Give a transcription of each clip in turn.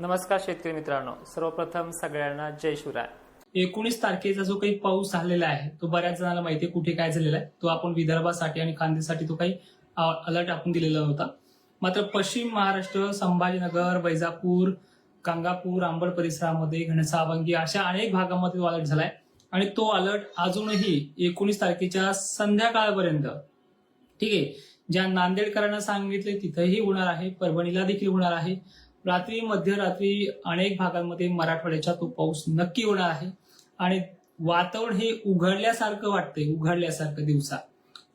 नमस्कार शेतकरी मित्रांनो सर्वप्रथम सगळ्यांना जय शिवराय. एकोणीस तारखेचा जो काही पाऊस झालेला आहे तो बऱ्याच जणांना माहिती आहे कुठे काय झालेला आहे. तो आपण विदर्भासाठी आणि खांदेसाठी तो काही अलर्ट आपण दिलेला होता मात्र पश्चिम महाराष्ट्र संभाजीनगर वैजापूर गंगापूर आंबड परिसरामध्ये घनसावंगी अशा अनेक भागामध्ये तो अलर्ट झालाय. आणि तो अलर्ट अजूनही एकोणीस तारखेच्या संध्याकाळपर्यंत ठीक आहे ज्या नांदेडकरांना सांगितले तिथेही होणार आहे परभणीला देखील होणार आहे. रात्री मध्यरात्री अनेक भागांमध्ये मराठवाड्याच्या तो पाऊस नक्की होणार आहे. आणि वातावरण हे उघडल्यासारखं वाटतंय उघडल्यासारखं दिवसा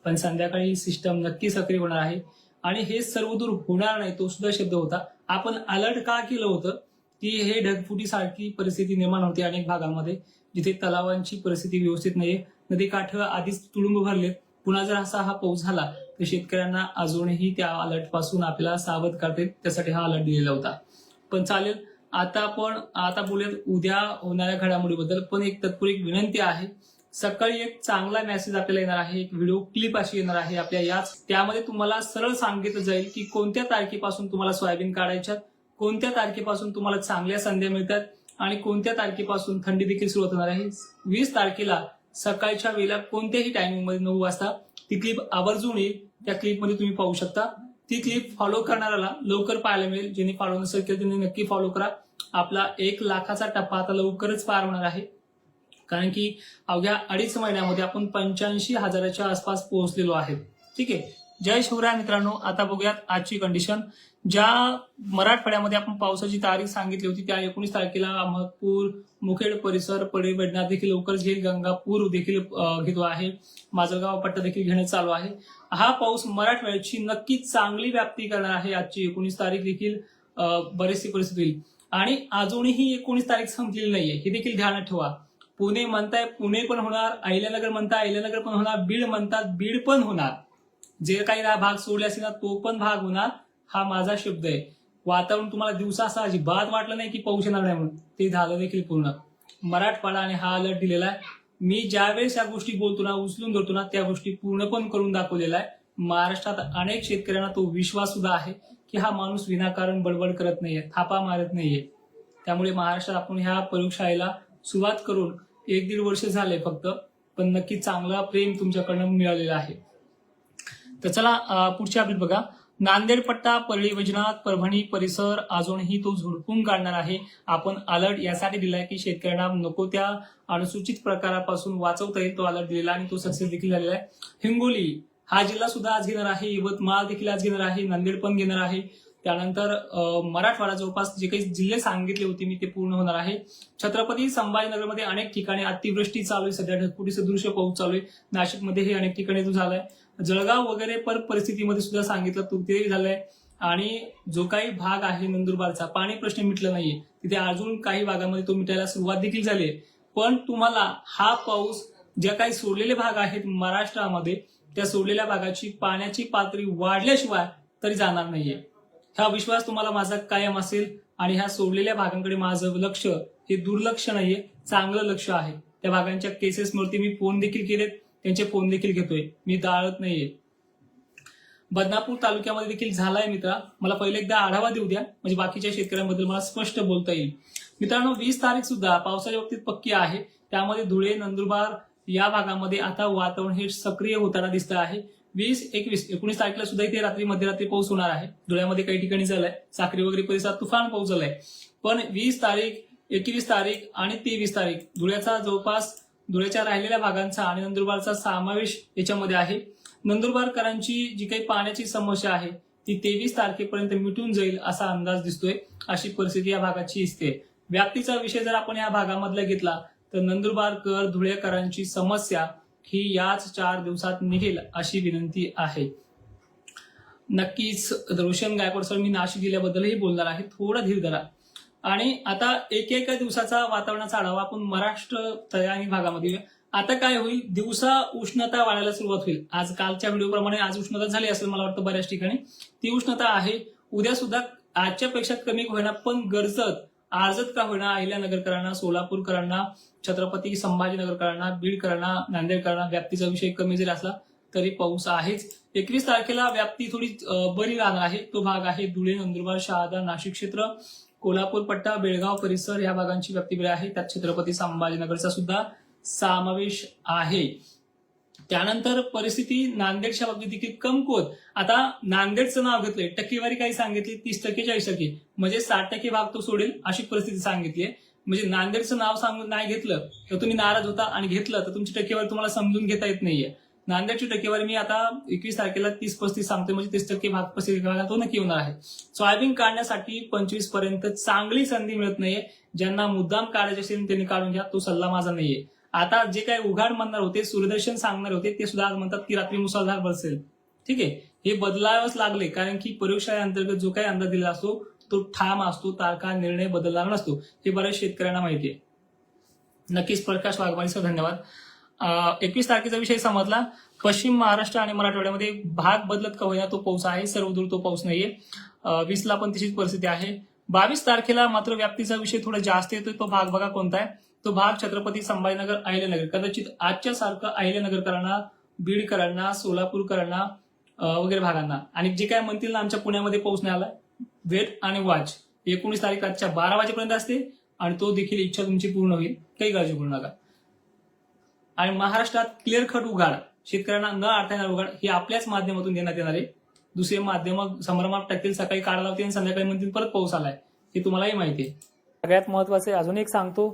पण संध्याकाळी सिस्टम नक्की सक्रिय होणार आहे. आणि हे सर्वदूर होणार नाही तो सुद्धा शब्द होता. आपण अलर्ट का केलं होतं? की हे ढगफुटीसारखी परिस्थिती निर्माण होते अनेक भागांमध्ये जिथे तलावांची परिस्थिती व्यवस्थित नाहीये. नदी काठ आधीच तुडुंब भरले पुन्हा जर असा हा पाऊस झाला तर शेतकऱ्यांना अजूनही त्या अलर्टपासून आपल्याला सावध करता. येईल त्यासाठी हा अलर्ट दिलेला होता. पण चालेल आता आपण आता बोलूयात उद्या होणाऱ्या घडामोडीबद्दल. पण एक तत्पूर्वी एक विनंती आहे. सकाळी एक चांगला मेसेज आपल्याला येणार आहे. एक व्हिडिओ क्लिप अशी येणार आहे आपल्या याच. त्यामध्ये तुम्हाला सरळ सांगितलं जाईल की कोणत्या तारखेपासून तुम्हाला सोयाबीन काढायच्यात कोणत्या तारखेपासून तुम्हाला चांगल्या संध्या मिळतात आणि कोणत्या तारखेपासून थंडी देखील सुरुवात होणार आहे. वीस तारखेला सकाळच्या वेळेला कोणत्याही टायमिंगमध्ये नऊ वाजता ती क्लिप आवर्जून येईल. त्या क्लिपमध्ये तुम्ही पाहू शकता. ती क्लिप फॉलो करणाऱ्याला लवकर पाहायला मिळेल. ज्यांनी फॉलो नसेल केलं त्यांनी नक्की फॉलो करा. आपला एक लाखाचा टप्पा आता लवकरच पार होणार आहे. कारण की अवघ्या अडीच महिन्यामध्ये आपण पंच्याऐंशी हजाराच्या आसपास पोहोचलेलो आहे. ठीक आहे? जय शिवराय मित्रांनो. आता बघूयात आजची कंडिशन ज्या मराठवाड्यामध्ये आपण पावसाची तारीख सांगितली होती त्या एकोणीस तारखेला अहमदपूर मुखेड परिसर पडे बैठणार देखील लवकरच घेईल. गंगापूर देखील घेतो आहे. माजलगाव पट्टा देखील घेणं चालू आहे. हा पाऊस मराठवाड्याची नक्की चांगली व्याप्ती करणार आहे आजची एकोणीस तारीख देखील बरेचशी बरीचशी परिस्थिती होईल. आणि अजूनही एकोणीस तारीख संपलेली नाहीये. हे देखील ध्यानात ठेवा. पुणे म्हणताय पुणे पण होणार अहिल्यानगर म्हणता अहिल्यानगर पण होणार बीड म्हणतात बीड पण होणार. जे काही भाग सोडले असेल ना तो पण भाग होणार हा माझा शब्द आहे. वातावरण तुम्हाला दिवसा असं अजिबात वाटलं नाही की पाऊस येणार नाही म्हणून. ते झालं देखील पूर्ण. मराठवाडा आणि हा अलर्ट दिलेला आहे. मी ज्यावेळेस या गोष्टी बोलतो ना उचलून धरतो ना त्या गोष्टी पूर्ण पण करून दाखवलेला आहे. महाराष्ट्रात अनेक शेतकऱ्यांना तो विश्वास सुद्धा आहे की हा माणूस विनाकारण बडबड करत नाहीये थापा मारत नाहीये. त्यामुळे महाराष्ट्रात आपण ह्या प्रयोगशाळेला सुरुवात करून एक दीड वर्ष झाले फक्त पण नक्की चांगला प्रेम तुमच्याकडनं मिळालेला आहे. तर चला पुढची अपडेट बघा. नांदेड पट्टा परळी वैजनाथ परभणी परिसर अजूनही तो झुडपून काढणार आहे. आपण अलर्ट यासाठी दिलाय की शेतकऱ्यांना नको त्या अनुसूचित प्रकारापासून वाचवता येईल तो अलर्ट दिलेला आणि तो सक्सेस देखील झालेला आहे. हिंगोली हा जिल्हा सुद्धा आज घेणार आहे. यवतमाळ देखील आज घेणार आहे. नांदेड पण घेणार आहे. त्यानंतर मराठवाडा जवळपास जे काही जिल्हे सांगितले होते मी ते पूर्ण होणार आहे. छत्रपती संभाजीनगरमध्ये अनेक ठिकाणी अतिवृष्टी चालू आहे. सध्या ढगफुटी सदृश पाऊस चालू आहे. नाशिकमध्ये हे अनेक ठिकाणी झालंय झालाय. जळगाव वगैरे पर परिस्थितीमध्ये सुद्धा सांगितलं तो ते झालंय. आणि जो काही भाग आहे नंदुरबारचा पाणी प्रश्न मिटला नाहीये. तिथे अजून काही भागामध्ये तो मिटायला सुरुवात देखील झाली आहे. पण तुम्हाला हा पाऊस ज्या काही सोडलेले भाग आहेत महाराष्ट्रामध्ये त्या सोडलेल्या भागाची पाण्याची पातळी वाढल्याशिवाय तरी जाणार नाहीये. हा विश्वास तुम्हाला माझा कायम असेल आणि ह्या सोडलेल्या भागांकडे माझं लक्ष हे दुर्लक्ष नाहीये चांगलं लक्ष आहे. त्या भागांच्या केसेसवरती मी फोन देखील केलेत त्यांचे फोन देखील घेतोय. मी दाळत नाहीये. बदनापूर तालुक्यामध्ये देखील झालाय मित्रा. मला पहिले एकदा आढावा देऊ द्या. म्हणजे बाकीच्या शेतकऱ्यांबद्दल मला स्पष्ट बोलता येईल. मित्रांनो वीस तारीख सुद्धा पावसाच्या बाबतीत पक्की आहे. त्यामध्ये धुळे नंदुरबार या भागामध्ये आता वातावरण हे सक्रिय होताना दिसत आहे. वीस एकवीस एकोणीस तारखेला सुद्धा इथे रात्री मध्यरात्री पाऊस होणार आहे. धुळ्यामध्ये काही ठिकाणी झालाय. साखरी वगैरे परिसरात तुफान पाऊस झालाय. पण वीस तारीख एकवीस तारीख आणि तेवीस तारीख धुळ्याचा जवळपास धुळ्याच्या राहिलेल्या भागांचा आणि नंदुरबारचा समावेश याच्यामध्ये आहे. नंदुरबारकरांची जी काही पाण्याची समस्या आहे ती तेवीस तारखेपर्यंत मिटून जाईल असा अंदाज दिसतोय. अशी परिस्थिती या भागाची दिसते. व्याप्तीचा विषय जर आपण या भागामधला घेतला तर नंदुरबारकर धुळेकरांची समस्या ही याच चार दिवसात निघेल अशी विनंती आहे. नक्कीच रोशन गायकवाड सर मी नाशिक जिल्ह्याबद्दलही बोलणार आहे. थोडा धीर धरा. आणि आता एक एका दिवसाचा वातावरणाचा आढावा आपण महाराष्ट्र आणि भागामध्ये आता काय होईल? दिवसा उष्णता वाढायला सुरुवात होईल. आज कालच्या व्हिडिओप्रमाणे आज उष्णता झाली असेल मला वाटतं बऱ्याच ठिकाणी. ती उष्णता आहे. उद्या सुद्धा आजच्या पेक्षा कमी होईना पण गरजत आजच का होईना अहिल्यानगरकरांना सोलापूरकरांना छत्रपती संभाजीनगरकरांना बीडकरांना नांदेडकरांना व्याप्तीचा विषय कमी जरी असला तरी पाऊस आहेच. एकवीस तारखेला व्याप्ती थोडी बरी राहणार आहे. तो भाग आहे धुळे नंदुरबार शहादा नाशिक क्षेत्र. कोल्हापूर पट्टा बेळगाव परिसर या भागांची व्याप्ती बरी आहे. त्यात छत्रपती संभाजीनगरचा सुद्धा समावेश आहे. त्यानंतर परिस्थिती नांदेडच्या बाबतीत देखील कमकुवत. आता नांदेडचं नाव घेतलंय टक्केवारी काही सांगितली तीस टक्के चाळीस टक्के. म्हणजे साठ टक्के भाग तो सोडेल अशी परिस्थिती सांगितली आहे म्हणजे नांदेडचं नाव सांगून नाही घेतलं तर तुम्ही नाराज होता आणि घेतलं तर तुमची टक्केवारी तुम्हाला समजून घेता येत नाहीये. नांदेडची टक्केवारी मी आता एकवीस तारखेला तीस पस्तीस सांगते म्हणजे तीस टक्के भाग पस्तीस तो नक्की होणार आहे. सोयाबीन काढण्यासाठी पंचवीसपर्यंत चांगली संधी मिळत नाहीये. ज्यांना मुद्दाम काढायचे असेल त्यांनी काढून घ्या तो सल्ला माझा नाहीये. आता जे काही उघाड म्हणणार होते सूर्यदर्शन सांगणार होते ते सुद्धा आज म्हणतात की रात्री मुसळधार बसेल. ठीक आहे? हे बदलावंच लागले कारण की प्रयोगशाळेअंतर्गत जो काही अंदाज दिला असतो तो ठाम असतो तारखा निर्णय बदलणार नसतो. हे बऱ्याच शेतकऱ्यांना माहिती आहे. नक्कीच प्रकाश वाघवानी सर धन्यवाद एकवीस तारखेचा विषय समजला पश्चिम महाराष्ट्र आणि मराठवाड्यामध्ये भाग बदलत का होईना तो पाऊस आहे सर्वदूर तो पाऊस नाहीये. वीसला पण तशीच परिस्थिती आहे. बावीस तारखेला मात्र व्याप्तीचा विषय थोडा जास्त येतोय तो भाग बघा कोणता आहे? तो भाग छत्रपती संभाजीनगर अहिल्यानगर कदाचित आजच्या सारखं अहिल्यानगरकरांना बीडकरांना सोलापूरकरांना वगैरे भागांना. आणि जे काय म्हणतील ना आमच्या पुण्यामध्ये पाऊस नाही आला वेट आणि वाच. एकोणीस तारीख आजच्या बारा वाजेपर्यंत असते आणि तो देखील इच्छा तुमची पूर्ण होईल. काही काळजी करू नका. आणि महाराष्ट्रात क्लिअर कट उघाड शेतकऱ्यांना न अडता येणार उघाड हे आपल्याच माध्यमातून देण्यात येणार आहे. दुसरे माध्यम संभ्रमात टाकतील सकाळी काढा लावतील आणि संध्याकाळी म्हणतील परत पाऊस आलाय. हे तुम्हालाही माहिती आहे. सगळ्यात महत्त्वाचे अजून एक सांगतो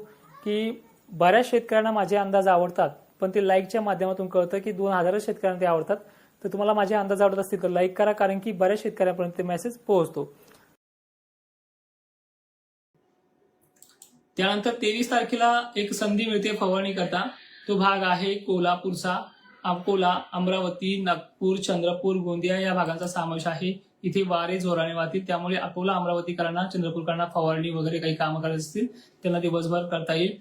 की बऱ्याच शेतकऱ्यांना माझे अंदाज आवडतात पण ते लाईकच्या माध्यमातून कळतं की दोन हजारच शेतकऱ्यांना ते आवडतात. तर तुम्हाला माझे अंदाज आवडत असतील तर लाईक करा कारण की बऱ्याच शेतकऱ्यांपर्यंत ते मेसेज पोहोचतो. त्यानंतर तेवीस तारखेला एक संधी मिळते फवारणी करता तो भाग आहे कोल्हापूरचा. अकोला अमरावती नागपूर चंद्रपूर गोंदिया या भागांचा समावेश आहे. इथे वारे जोराने वाहतील. त्यामुळे अकोला अमरावतीकरांना चंद्रपूरकरांना फवारणी वगैरे काही कामं करायची असतील त्यांना दिवसभर करता येईल.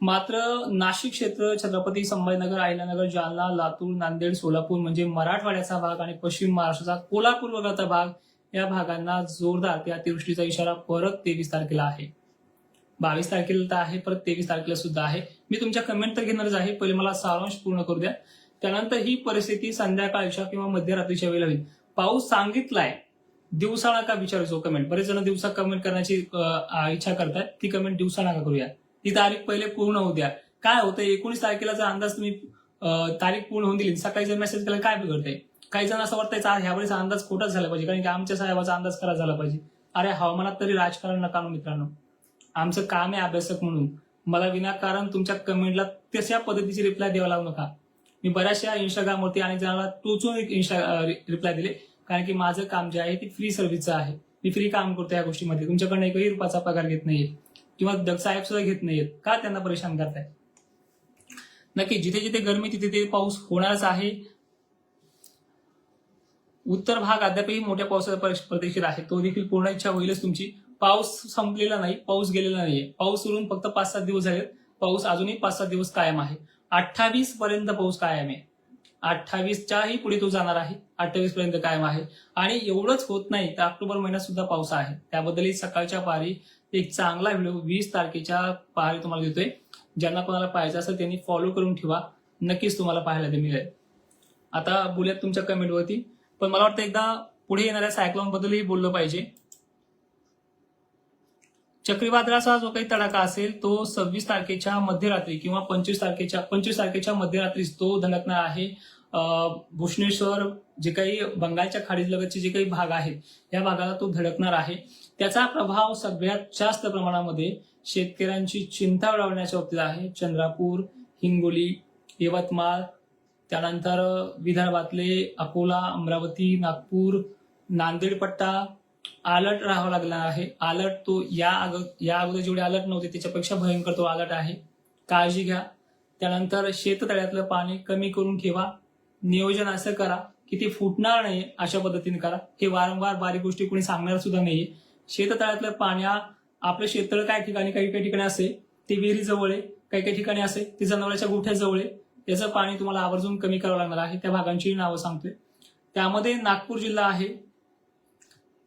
मात्र नाशिक क्षेत्र छत्रपती संभाजीनगर आयलानगर जालना लातूर नांदेड सोलापूर म्हणजे मराठवाड्याचा भाग आणि पश्चिम महाराष्ट्राचा कोल्हापूर वगळता भाग या भागांना जोरदार त्या अतिवृष्टीचा इशारा परत तेवीस तारखेला आहे. बावीस तारखेला तर आहे परत तेवीस तारखेला सुद्धा आहे. मी तुमच्या कमेंट तर घेणारच आहे पहिले मला सारांश पूर्ण करू द्या त्यानंतर ही परिस्थिती संध्याकाळच्या किंवा मध्यरात्रीच्या वेळेला होईल. पाऊस सांगितलाय दिवसा नका विचारायचो हो कमेंट बरेच जण दिवसा कमेंट करण्याची इच्छा करतात. ती कमेंट दिवसा नका करूया. ती तारीख पहिले पूर्ण होऊ द्या. काय होतं एकोणीस तारखेला जर अंदाज तुम्ही तारीख पूर्ण होऊन दिली. सकाळी जर मेसेज केला काय बिघडतंय? काही जण असं वाटतंय ह्यावेळेस अंदाज खोटाच झाला पाहिजे. कारण की आमच्या साहेबाचा अंदाज खरा झाला पाहिजे. अरे हवामानात तरी राजकारण नका मित्रांनो. आमचं काम आहे अभ्यासक म्हणून. मला विनाकारण तुमच्या कमेंटला तशा पद्धतीची रिप्लाय द्यावा लागू नका. मी बऱ्याचशा इंस्टाग्रामवरती आणि जणांना टोचून एक इंस्टा रिप्लाय दिले. कारण की माझं काम जे आहे ते फ्री सर्व्हिसचं आहे. मी फ्री काम करतो या गोष्टीमध्ये. तुमच्याकडनं एकही रुपयाचा पगार घेत नाहीये. किंवा दग साहेब सुद्धा घेत नाहीयेत. का त्यांना परेशान करताय? नक्की जिथे जिथे गरमी तिथे तिथे पाऊस होणारच आहे. उत्तर भाग अद्यापही मोठ्या पावसाचा प्रदेशात आहे. तो देखील पूर्ण इच्छा होईलच तुमची. पाऊस संपलेला नाही पाऊस गेलेला नाहीये. पाऊस उरून फक्त पाच सात दिवस झालेत. पाऊस अजूनही पाच सात दिवस कायम आहे. अठ्ठावीस पर्यंत पाऊस कायम आहे. अठ्ठावीसच्याही पुढे तो जाणार आहे. अठ्ठावीस पर्यंत कायम आहे. आणि एवढंच होत नाही तर ऑक्टोबर महिन्यात सुद्धा पाऊस आहे. त्याबद्दलही सकाळच्या पारी एक चांगला व्हिडिओ वीस तारखेच्या पारी तुम्हाला देतोय. ज्यांना कोणाला पाहायचं असेल त्यांनी फॉलो करून ठेवा. नक्कीच तुम्हाला पाहायला ते मिळेल. आता बोलूयात तुमच्या कमेंटवरती पण मला वाटतं एकदा पुढे येणाऱ्या सायक्लॉन बद्दलही बोललं पाहिजे. चक्रीवादळाचा जो काही तडाखा असेल तो सव्वीस तारखेच्या मध्यरात्री किंवा पंचवीस तारखेच्या पंचवीस तारखेच्या मध्यरात्रीच तो धडकणार आहे. भुवनेश्वर जे काही बंगालच्या खाडीलगतचे जे काही भाग आहेत या भागाला तो धडकणार आहे. त्याचा प्रभाव सगळ्यात जास्त प्रमाणामध्ये शेतकऱ्यांची चिंता उडवण्याच्या बाबतीत आहे. चंद्रपूर हिंगोली यवतमाळ त्यानंतर विदर्भातले अकोला अमरावती नागपूर नांदेड पट्टा अलर्ट राहावा लागला आहे. अलर्ट तो या अग या अगोदर जेवढे अलर्ट नव्हते त्याच्यापेक्षा भयंकर तो अलर्ट आहे. काळजी घ्या. त्यानंतर शेततळ्यातलं पाणी कमी करून ठेवा. नियोजन असं करा की ते फुटणार नाही अशा पद्धतीने करा. हे वारंवार बारीक गोष्टी कोणी सांगणार सुद्धा नाहीये. शेततळ्यातलं पाण्या आपलं शेततळ काही ठिकाणी काही काही ठिकाणी असे ते विहिरीजवळ आहे काही काही ठिकाणी असे ते जनावरांच्या गोठ्या जवळ आहे त्याचं पाणी तुम्हाला आवर्जून कमी करावं लागणार आहे. त्या भागांची नावं सांगतोय. त्यामध्ये नागपूर जिल्हा आहे.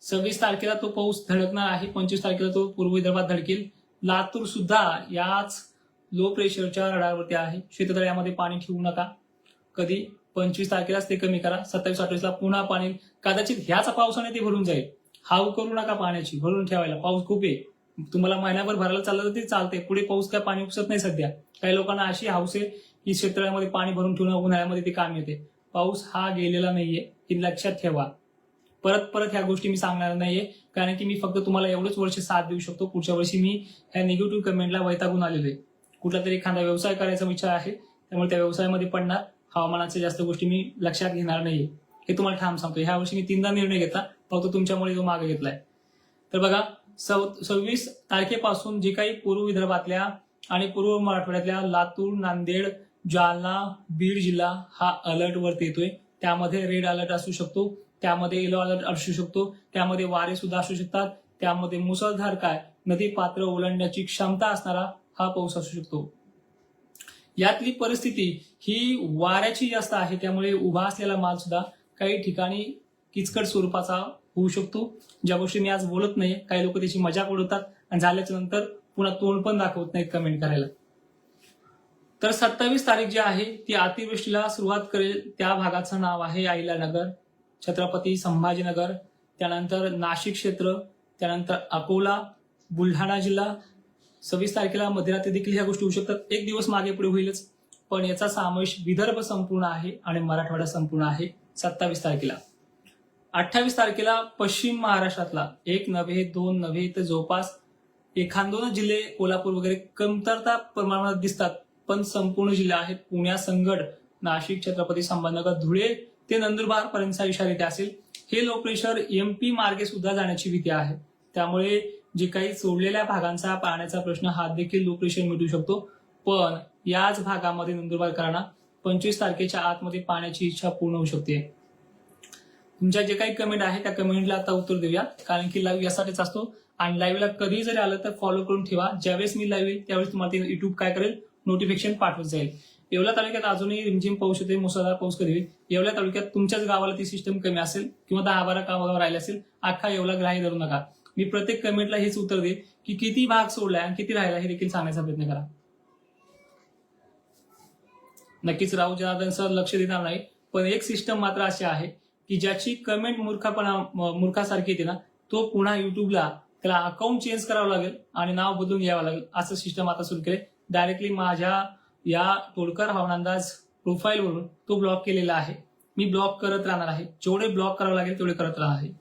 सव्वीस तारखेला तो पाऊस धडकणार आहे पंचवीस तारखेला तो पूर्व विदर्भात धडकेल. लातूर सुद्धा याच लो प्रेशरच्या रडारवरती आहे. शेततळ्यामध्ये पाणी ठेवू नका. कधी? पंचवीस तारखेलाच ते कमी करा. सत्तावीस अठ्ठावीसला पुन्हा पाणी. कदाचित ह्याच पावसाने ते भरून जाईल. हाव करू नका पाण्याची भरून ठेवायला. पाऊस खूप आहे. तुम्हाला महिन्याभर भरायला चाललं तर ते चालते पुढे पाऊस काय पाणी उपसत नाही सध्या. काही लोकांना अशी हाऊस आहे की शेततळ्यामध्ये पाणी भरून ठेवणं उन्हाळ्यामध्ये ते काम येते. पाऊस हा गेलेला नाहीये. की लक्षात ठेवा. परत परत ह्या गोष्टी मी सांगणार नाहीये. कारण की मी फक्त तुम्हाला एवढंच वर्ष साथ देऊ शकतो. पुढच्या वर्षी मी ह्या निगेटिव्ह कमेंटला वैतागून आलेलो आहे. कुठला तरी एखादा व्यवसाय करायचा विचार आहे त्यामुळे त्या व्यवसायामध्ये पडणार. हवामानाच्या जास्त गोष्टी मी लक्षात घेणार नाहीये. हे तुम्हाला ठाम सांगतो. ह्या वर्षी मी तीनदा निर्णय घेतला. फक्त तुमच्यामुळे तो मागे घेतलाय. तर बघा सव- सव्वीस तारखेपासून जे काही पूर्व विदर्भातल्या आणि पूर्व मराठवाड्यातल्या लातूर नांदेड जालना बीड जिल्हा हा अलर्ट वरती येतोय. त्यामध्ये रेड अलर्ट असू शकतो. त्यामध्ये येलो अलर्ट असू शकतो. त्यामध्ये वारे सुद्धा असू शकतात. त्यामध्ये मुसळधार काय? नदी पात्र ओलांडण्याची क्षमता असणारा हा पाऊस असू शकतो. यातली परिस्थिती ही वाऱ्याची जास्त आहे. त्यामुळे उभा असलेला माल सुद्धा काही ठिकाणी किचकट स्वरूपाचा होऊ शकतो. ज्या गोष्टी मी आज बोलत नाही काही लोक त्याची मजाक उडवतात आणि झाल्याच्यानंतर पुन्हा तोंड पण दाखवत नाहीत कमेंट करायला. तर सत्तावीस तारीख जी आहे ती अतिवृष्टीला सुरुवात करेल त्या भागाचं नाव आहे अहिल्यानगर छत्रपती संभाजीनगर त्यानंतर नाशिक क्षेत्र त्यानंतर अकोला बुलढाणा जिल्हा. सव्वीस तारखेला मध्यरात्री देखील ह्या गोष्टी होऊ शकतात. एक दिवस मागे पुढे होईलच. पण याचा समावेश विदर्भ संपूर्ण आहे आणि मराठवाडा संपूर्ण आहे सत्तावीस तारखेला. अठ्ठावीस तारखेला पश्चिम महाराष्ट्रातला एक नव्हे दोन नव्हे तर जवळपास एखाद दोन जिल्हे कोल्हापूर वगैरे कमतरता प्रमाणात दिसतात. पण संपूर्ण जिल्हे आहेत पुण्या संगड नाशिक छत्रपती संभाजीनगर धुळे ते नंदुरबार पर्यंतचा इशारा इथे असेल. हे लो प्रेशर एमपी मार्गे सुद्धा जाण्याची भीती आहे. त्यामुळे जे काही सोडलेल्या भागांचा पाण्याचा प्रश्न हा देखील लो प्रेशर मिटू शकतो. पण याच भागामध्ये नंदुरबारकरांना पंचवीस तारखेच्या आतमध्ये पाण्याची इच्छा पूर्ण होऊ शकते. तुमच्या जे काही कमेंट आहे त्या कमेंटला आता उत्तर देऊया. कारण की लाईव्ह यासाठीच असतो. आणि लाईव्हला कधी जरी आलं तर फॉलो करून ठेवा. ज्यावेळेस मी लाईव्ह येईल त्यावेळेस तुम्हाला ते युट्यूब काय करेल? नोटिफिकेशन पाठवत जाईल. येवला तालुक्यात अजूनही रिमझिम पाऊस येते मुसळधार पाऊस कधी होईल? तालुक्यात तुमच्याच गावाला ती सिस्टम कमी असेल किंवा दहा बारा गावावर राहिले असेल अख्खा येवला ग्राही धरू नका. मी प्रत्येक कमेंटला हेच उत्तर दे की किती भाग सोडलाय आणि किती राहिला हे देखील सांगण्याचा प्रयत्न करा. नक्कीच राहू जनार्दन सर लक्ष देणार नाही पण एक सिस्टम मात्र अशी आहे की ज्याची कमेंट मूर्खापणा मूर्खासारखी येते ना तो पुन्हा युट्यूबला त्याला अकाउंट चेंज करावं लागेल आणि नाव बदलून घ्यावं लागेल असं सिस्टम आता सुरू केले डायरेक्टली माझ्या या तोडकर हवानांदाज प्रोफाईलवरून तो ब्लॉक केलेला आहे. मी ब्लॉक करत राहणार आहे. जेवढे ब्लॉक करावं लागेल तेवढे करत राहणार आहे.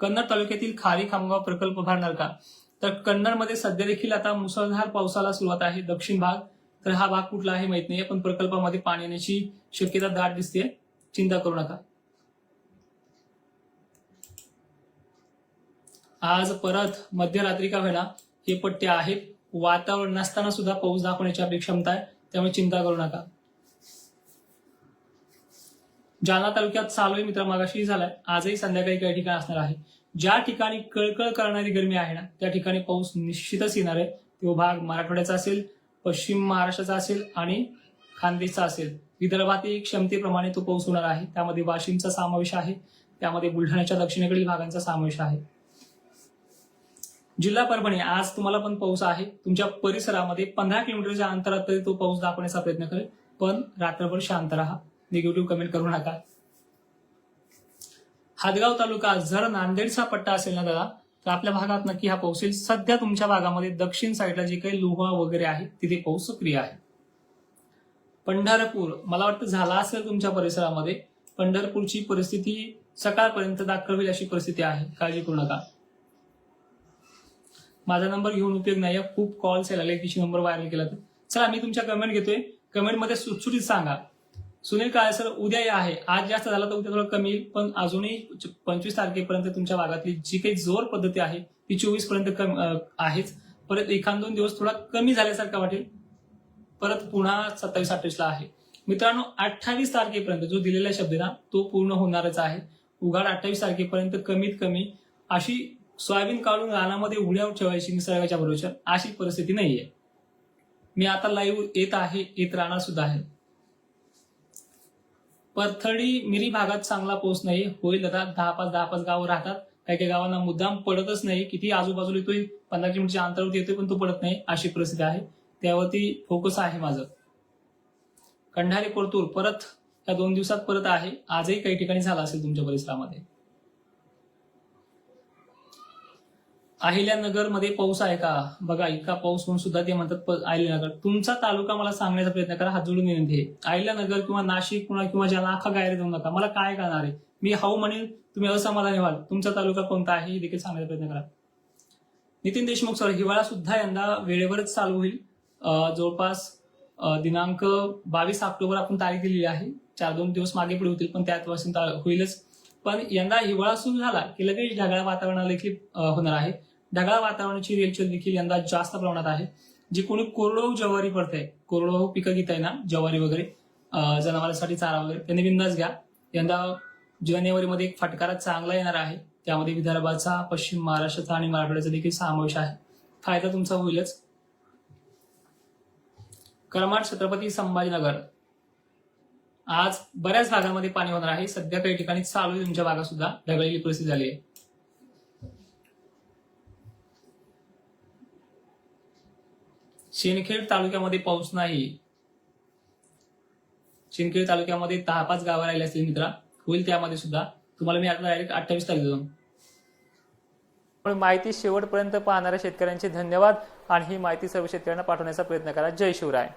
कन्नड तालुक्यातील खारी खामगाव प्रकल्प भरणार का? तर कन्नडमध्ये सध्या देखील आता मुसळधार पावसाला सुरुवात आहे. दक्षिण भाग तर हा भाग कुठला आहे माहीत नाही पण प्रकल्पामध्ये पाणी येण्याची शक्यता दाट दिसते चिंता करू नका. आज परत मध्यरात्री का वेळा हे पट्टे आहेत. वातावरण नसताना सुद्धा पाऊस दाखवण्याची आपली क्षमता आहे. त्यामुळे चिंता करू नका. जालना तालुक्यात चालू मित्र मागाशी झालाय. आजही संध्याकाळी काही ठिकाणी असणार आहे. ज्या ठिकाणी कळकळ करणारी गर्मी आहे ना त्या ठिकाणी पाऊस निश्चितच येणार आहे. तो भाग मराठवाड्याचा असेल पश्चिम महाराष्ट्राचा असेल आणि खानदेशचा असेल. विदर्भातील क्षमतेप्रमाणे तो पाऊस होणार आहे. त्यामध्ये वाशिमचा समावेश आहे. त्यामध्ये बुलढाण्याच्या दक्षिणेकडील भागांचा समावेश आहे. जिल्हा परभणी आज तुम्हाला पण पाऊस आहे. तुमच्या परिसरामध्ये पंधरा किलोमीटरच्या अंतरात तरी तो पाऊस दाखवण्याचा प्रयत्न करेल. पण रात्रभर शांत राहा. निगेटिव्ह कमेंट करू नका. हादगाव तालुका जर नांदेडचा पट्टा असेल ना दादा तर आपल्या भागात नक्की हा पाऊस येईल. सध्या तुमच्या भागामध्ये दक्षिण साईडला जे काही लोहा वगैरे आहे तिथे पाऊस सक्रिय आहे. पंढरपूर मला वाटतं झाला असेल तुमच्या परिसरामध्ये पंढरपूरची परिस्थिती सकाळपर्यंत दाखवेल अशी परिस्थिती आहे. काळजी करू नका. माझा नंबर घेऊन उपयोग नाही आहे खूप कॉल्स यायला लागले नंबर व्हायरल केला तर. चला मी तुमच्या कमेंट घेतोय. कमेंटमध्ये सुटसुटीत सांगा. सुनील काळे सर उद्या या आहे. आज जास्त झाला तर उद्या थोडं कमी येईल पण अजूनही पंचवीस तारखेपर्यंत तुमच्या भागातली जी काही जोर पद्धती आहे ती चोवीसपर्यंत कमी आहेच. परत एखाद दोन दिवस थोडा कमी झाल्यासारखा वाटेल. परत पुन्हा सत्तावीस अठ्ठावीसला आहे. मित्रांनो अठ्ठावीस तारखेपर्यंत जो दिलेला शब्द ना तो पूर्ण होणारच आहे. उघाड अठ्ठावीस तारखेपर्यंत कमीत कमी अशी सोयाबीन काढून रानामध्ये उड्या ठेवायची निसर्गाच्या बरोबर. अशी परिस्थिती नाहीये. मी आता लाईव्ह येत आहे येत राहणार सुद्धा आहे. पथडी मिरी भागात चांगला पाऊस नाही होईल आता दहा पाच दहा पाच गावं राहतात. काही काही गावांना मुद्दाम पडतच नाही. किती आजूबाजूला येतोय पंधरा किलोमीटरच्या अंतरावरती येतोय पण तो पडत नाही अशी परिस्थिती आहे. त्यावरती फोकस आहे माझं. कंढारी परतूर परत या दोन दिवसात परत आहे. आजही काही ठिकाणी झाला असेल तुमच्या परिसरामध्ये. अहिल्यानगरमध्ये पाऊस आहे का? बघा इतका पाऊस होऊन सुद्धा ते म्हणतात अहिल्यानगर. तुमचा तालुका मला सांगण्याचा प्रयत्न करा हात जोडून विनंती आहे. अहिल्यानगर किंवा नाशिक पुणा किंवा ज्याला नाखा गायरे देऊ नका. मला काय करणार आहे? मी हाऊ म्हणेल तुम्ही असमाधानी व्हाल. तुमचा तालुका कोणता आहे हे देखील सांगण्याचा प्रयत्न करा. नितीन देशमुख सर हिवाळा सुद्धा यंदा वेळेवरच चालू होईल. जवळपास दिनांक बावीस ऑक्टोबर आपण तारीख दिलेली आहे. चार दोन दिवस मागे पुढे होतील पण त्याचपासून होईलच. पण यंदा हिवाळा सुरू झाला की लगेच ढगाळ वातावरणाला देखील होणार आहे. ढगाळ वातावरणाची रेलचेल देखील यंदा जास्त प्रमाणात आहे. जी कोणी कोरडवाहू ज्वारी पडते कोरडवाहू पिकं घेत आहे ना ज्वारी वगैरे जनावरांसाठी चारा वगैरे त्यांनी बिंदास घ्या. यंदा जानेवारीमध्ये एक फटकारा चांगला येणार आहे. त्यामध्ये विदर्भाचा पश्चिम महाराष्ट्राचा आणि मराठवाड्याचा देखील समावेश आहे. फायदा तुमचा होईलच. करमाड छत्रपती संभाजीनगर. आज बऱ्याच भागांमध्ये पाणी होणार आहे. सध्या काही ठिकाणी चालू आहे तुमच्या भागात सुद्धा. ढगळलेली परिस्थिती झाली आहे. शिंदखेड तालुक्यामध्ये पाऊस नाही. शिंदखेड तालुक्यामध्ये दहा पाच गावं राहिले असतील मित्रा. होईल त्यामध्ये सुद्धा. तुम्हाला मी आता डायरेक्ट अठ्ठावीस तारीख देतो. पण माहिती शेवटपर्यंत पाहणाऱ्या शेतकऱ्यांचे धन्यवाद आणि ही माहिती सर्व शेतकऱ्यांना पाठवण्याचा प्रयत्न करा. जय शिवराय.